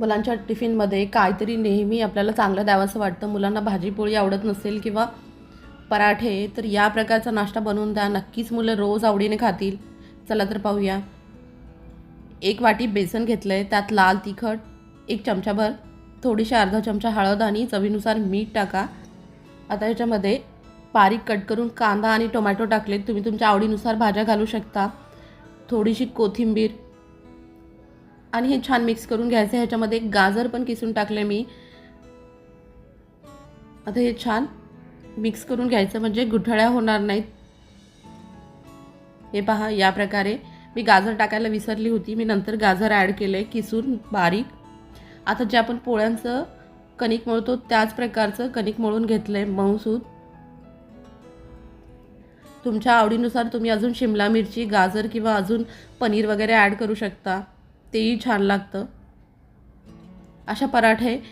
मुलांच्या टिफिनमध्ये काहीतरी नेहमी आपल्याला चांगलं द्यावंसं वाटतं. मुलांना भाजीपोळी आवडत नसेल किंवा पराठे तर या प्रकारचा नाश्ता बनवून द्या. नक्कीच मुलं रोज आवडीने खातील. चला तर पाहूया. एक वाटी बेसन घेतलं आहे त्यात लाल तिखट एक चमचाभर थोडीशी अर्धा चमचा हळद आणि चवीनुसार मीठ टाका. आता याच्यामध्ये बारीक कट करून कांदा आणि टोमॅटो टाकलेत. तुम्ही तुमच्या आवडीनुसार भाज्या घालू शकता. थोडीशी कोथिंबीर आणि हे छान मिक्स करून घ्यायचं ह्याच्यामध्ये एक गाजर पण किसून टाकले मी. आता हे छान मिक्स करून घ्यायचं म्हणजे गुठळ्या होणार नाहीत. हे पहा या प्रकारे. मी गाजर टाकायला विसरली होती. मी नंतर गाजर ॲड केले किसून बारीक. आता जे आपण पोळ्यांचं कणिक मळतो त्याच प्रकारचं कणिक मळून घेतलं आहे मऊसूद तुमच्या आवडीनुसार तुम्ही अजून शिमला मिरची गाजर किंवा अजून पनीर वगैरे ॲड करू शकता. तेही छान लागतं. अशा पराठे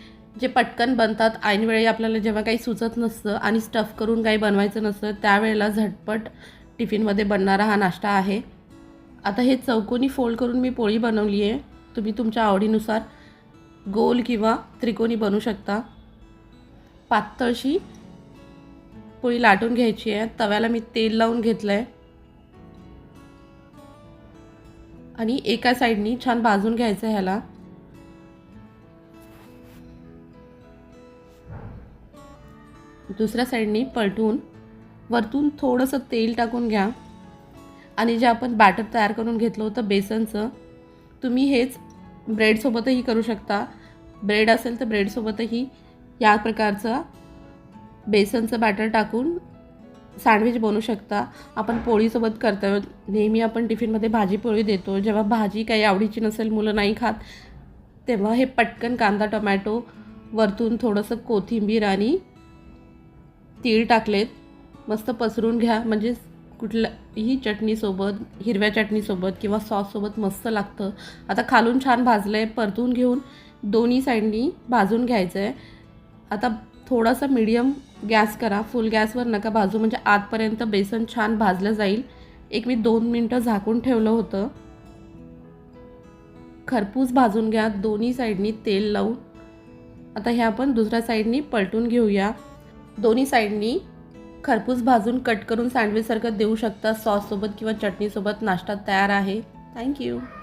जे पटकन बनतात ऐनवेळी आपल्याला जेव्हा काही सुचत नसतं आणि स्टफ करून काही बनवायचं नसतं त्यावेळेला झटपट टिफिनमध्ये बनणारा हा नाश्ता आहे. आता हे चौकोनी फोल्ड करून मी पोळी बनवली आहे. तुम्ही तुमच्या आवडीनुसार गोल किंवा त्रिकोणी बनवू शकता. पातळशी पोळी लाटून घ्यायची आहे. तव्याला मी तेल लावून घेतलं आहे आणि एका साईडनी छान भाजून घ्यायचं ह्याला. दुसऱ्या साईडनी पलटून वरतून थोडंसं तेल टाकून घ्या. आणि जे आपण बॅटर तयार करून घेतलं होतं बेसनचं तुम्ही हेच ब्रेडसोबतही करू शकता. ब्रेड असेल तर ब्रेडसोबतही या प्रकारचं बेसनचं बॅटर टाकून सँडविच बनवू शकता. आपण पोळीसोबत करतो नेहमी आपण टिफिनमध्ये भाजी पोळी देतो. जेव्हा भाजी काही आवडीची नसेल मुलं नाही खात तेव्हा हे पटकन कांदा टोमॅटो वरतून थोडंसं कोथिंबीर आणि तीळ टाकलेत. मस्त पसरून घ्या. म्हणजे कुठल्याही चटणीसोबत हिरव्या चटणीसोबत किंवा सॉससोबत मस्त लागतं. आता खालून छान भाजलं आहे परतून घेऊन दोन्ही साईडनी भाजून घ्यायचं आहे आता थोडासा मीडियम गॅस करा. फुल गॅसवर नका भाजू. म्हणजे आतपर्यंत बेसन छान भाजलं जाईल. एक मी दोन मिनटं झाकून ठेवलं होतं. खरपूस भाजून घ्या. दोन्ही साईडनी तेल लावून. आता हे आपण दुसऱ्या साईडनी पलटून घेऊया. दोन्ही साईडनी खरपूस भाजून कट करून सँडविचसारखं देऊ शकता. सॉससोबत किंवा चटणीसोबत नाश्ता तयार आहे. थँक्यू